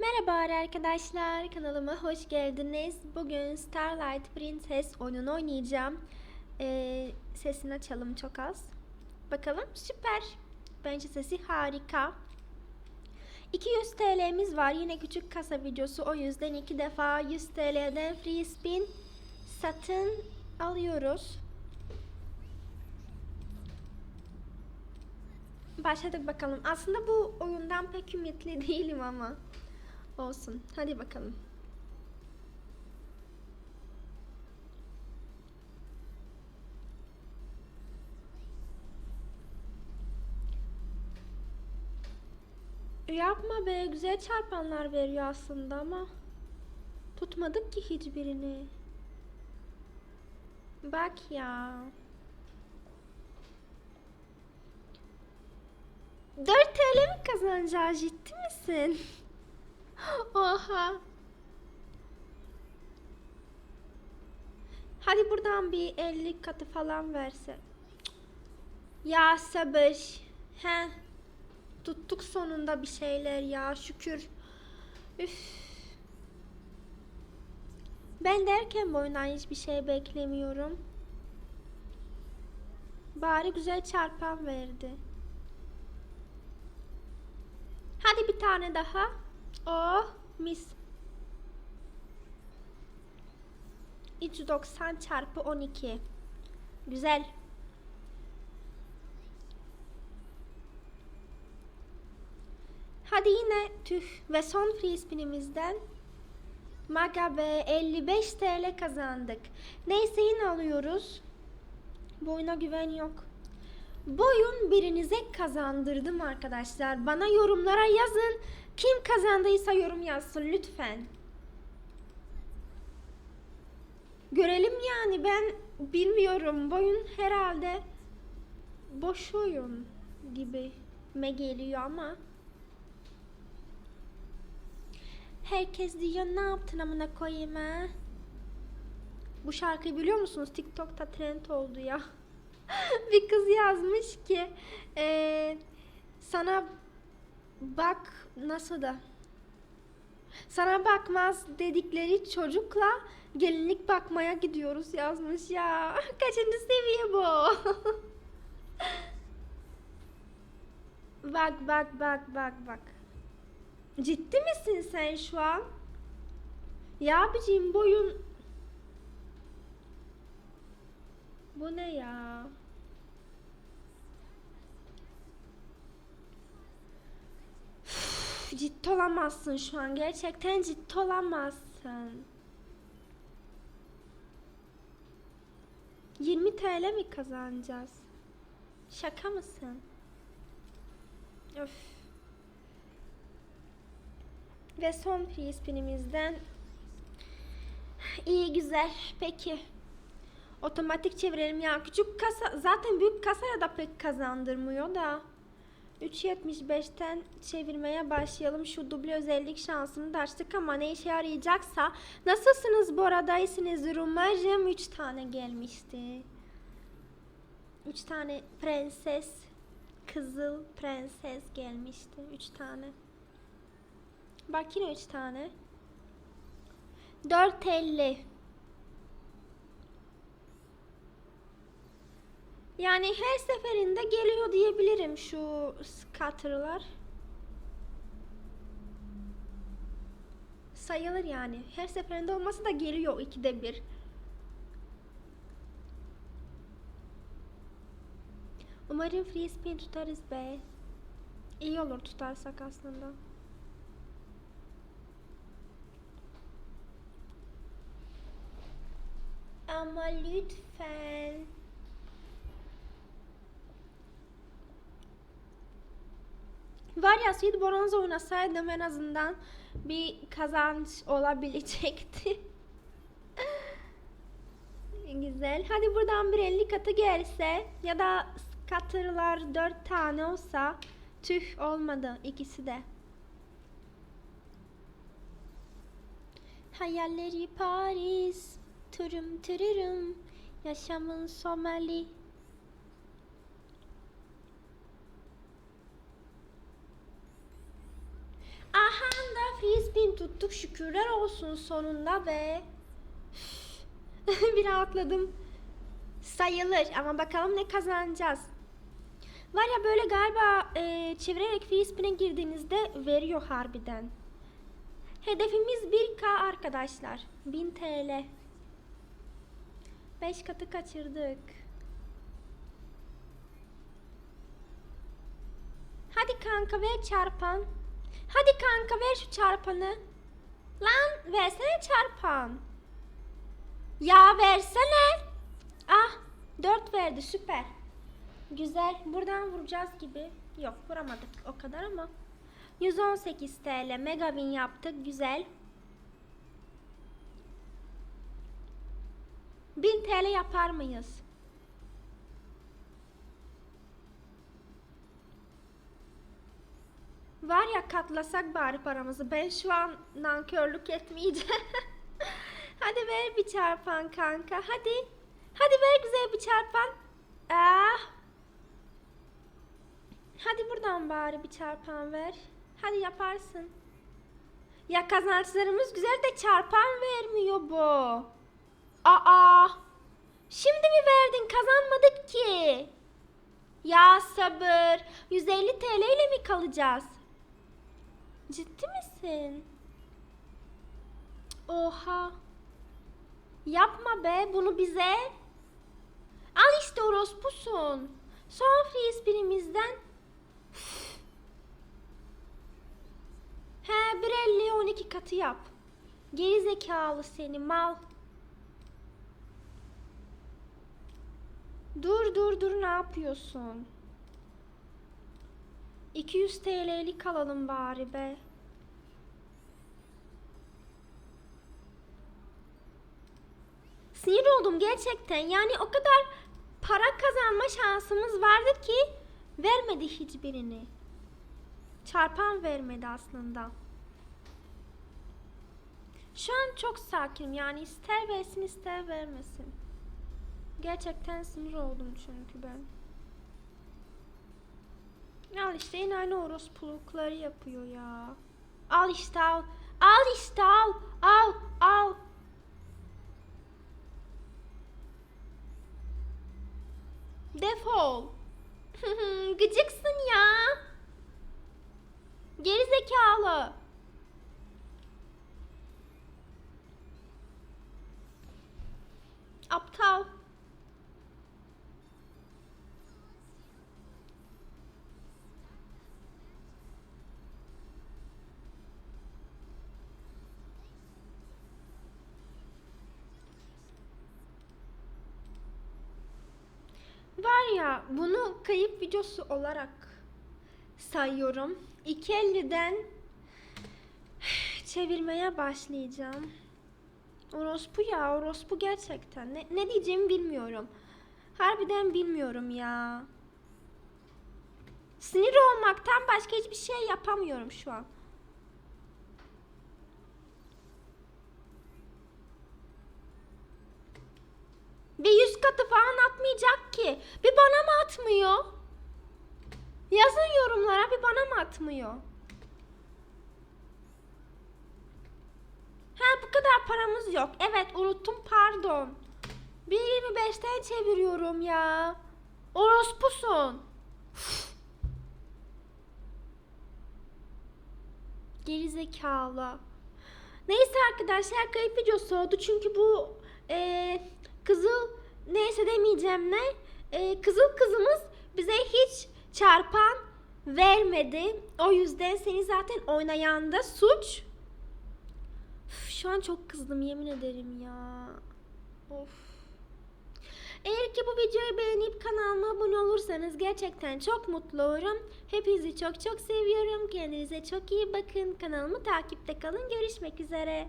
Merhaba arkadaşlar, kanalıma hoş geldiniz. Bugün Starlight Princess oyununu oynayacağım. Ee, sesini açalım çok az. Bakalım süper. Bence sesi harika. 200 TL'miz var. Yine küçük kasa videosu. O yüzden iki defa 100 TL'den free spin satın alıyoruz. Başladık bakalım. Aslında bu oyundan pek ümitli değilim ama. Olsun. Hadi bakalım. Yapma be. Güzel çarpanlar veriyor aslında ama. Tutmadık ki hiçbirini. Bak ya. 4 TL mi kazanacağız ciddi misin? Oha. Hadi buradan bir 50 katı falan verse. Ya sabır. He. Tuttuk sonunda bir şeyler ya şükür. Üf. Ben derken bu oyundan hiçbir şey beklemiyorum. Bari güzel çarpan verdi. Hadi bir tane daha. Oh mis. 390 çarpı 12. Güzel. Hadi yine tüh ve son free spinimizden Maga be 55 TL kazandık. Neyse yine alıyoruz. Bu oyuna güven yok. Bu oyun birinize kazandırdım arkadaşlar. Bana yorumlara yazın. Kim kazandıysa yorum yazsın lütfen. Görelim yani ben bilmiyorum. Bu oyun herhalde boş oyun gibi me geliyor ama. Herkes diyor ne yaptın amına koyayım ha? Bu şarkıyı biliyor musunuz? TikTok'ta trend oldu ya. bir kız yazmış ki eee, sana bak nasıl da sana bakmaz dedikleri çocukla gelinlik bakmaya gidiyoruz yazmış ya. Kaçıncı seviye bu? bak bak bak bak bak. Ciddi misin sen şu an? Ya abiciğim boyun Bu ne ya? Ciddi olamazsın şu an. Gerçekten ciddi olamazsın. 20 TL mi kazanacağız? Şaka mısın? Öf. Ve son free spinimizden iyi güzel. Peki. Otomatik çevirelim ya. Küçük kasa zaten büyük kasaya da pek kazandırmıyor da. 3.75'ten çevirmeye başlayalım. Şu duble özellik şansını da açtık ama ne işe yarayacaksa. Nasılsınız bu arada? İyisiniz. Umarım 3 tane gelmişti. 3 tane prenses, kızıl prenses gelmişti. 3 tane. Bak yine 3 tane. 4.50. Yani her seferinde geliyor diyebilirim şu scatter'lar. Sayılır yani. Her seferinde olması da geliyor ikide bir. Umarım free spin tutarız be. İyi olur tutarsak aslında. Ama lütfen. Var ya Sid Bronze oynasaydım en azından bir kazanç olabilecekti. Güzel. Hadi buradan bir 50 katı gelse ya da scatter'lar 4 tane olsa tüh olmadı ikisi de. Hayalleri Paris, turum tururum, yaşamın Somali. Aha da free 100 bin tuttuk şükürler olsun sonunda be. bir rahatladım. Sayılır ama bakalım ne kazanacağız. Var ya böyle galiba e, çevirerek free spin'e girdiğinizde veriyor harbiden. Hedefimiz 1K arkadaşlar. 1000 TL. 5 katı kaçırdık. Hadi kanka ver çarpan. Hadi kanka ver şu çarpanı. Lan versene çarpan. Ya versene. Ah 4 verdi süper. Güzel. Buradan vuracağız gibi. Yok vuramadık o kadar ama. 118 TL mega win yaptık. Güzel. 1000 TL yapar mıyız? Var ya katlasak bari paramızı. Ben şu an nankörlük etmeyeceğim. Hadi ver bir çarpan kanka. Hadi. Hadi ver güzel bir çarpan. Ah. Hadi buradan bari bir çarpan ver. Hadi yaparsın. Ya kazançlarımız güzel de çarpan vermiyor bu. Aa. Şimdi mi verdin? Kazanmadık ki. Ya sabır. 150 TL ile mi kalacağız? Ciddi misin? Oha. Yapma be bunu bize. Al işte orospusun. Son free spinimizden. He 1.50'ye 12 katı yap. Geri zekalı seni mal. Dur dur dur ne yapıyorsun? 200 TL'lik alalım bari be. Sinir oldum gerçekten. Yani o kadar para kazanma şansımız vardı ki vermedi hiçbirini. Çarpan vermedi aslında. Şu an çok sakinim yani ister versin ister vermesin. Gerçekten sinir oldum çünkü ben. Al işte yine aynı orospulukları yapıyor ya. Al işte al. Al işte al. Al. Al. Defol. Gıcıksın ya. Geri zekalı. Ya bunu kayıp videosu olarak sayıyorum. 2.50'den çevirmeye başlayacağım. Orospu ya orospu gerçekten. Ne, ne diyeceğimi bilmiyorum. Harbiden bilmiyorum ya. Sinir olmaktan başka hiçbir şey yapamıyorum şu an. Bir yüz katı falan atmayacak ki. Bir bana mı atmıyor? Yazın yorumlara bir bana mı atmıyor? Ha bu kadar paramız yok. Evet unuttum pardon. 1.25'ten çeviriyorum ya. Orospusun. Geri zekalı. Neyse arkadaşlar kayıp videosu oldu çünkü bu eee, kızıl neyse demeyeceğim ne eee, kızıl kızımız bize hiç çarpan vermedi. O yüzden seni zaten oynayan da suç. Üf, şu an çok kızdım yemin ederim ya. Of. Eğer ki bu videoyu beğenip kanalıma abone olursanız gerçekten çok mutlu olurum. Hepinizi çok çok seviyorum. Kendinize çok iyi bakın. Kanalımı takipte kalın. Görüşmek üzere.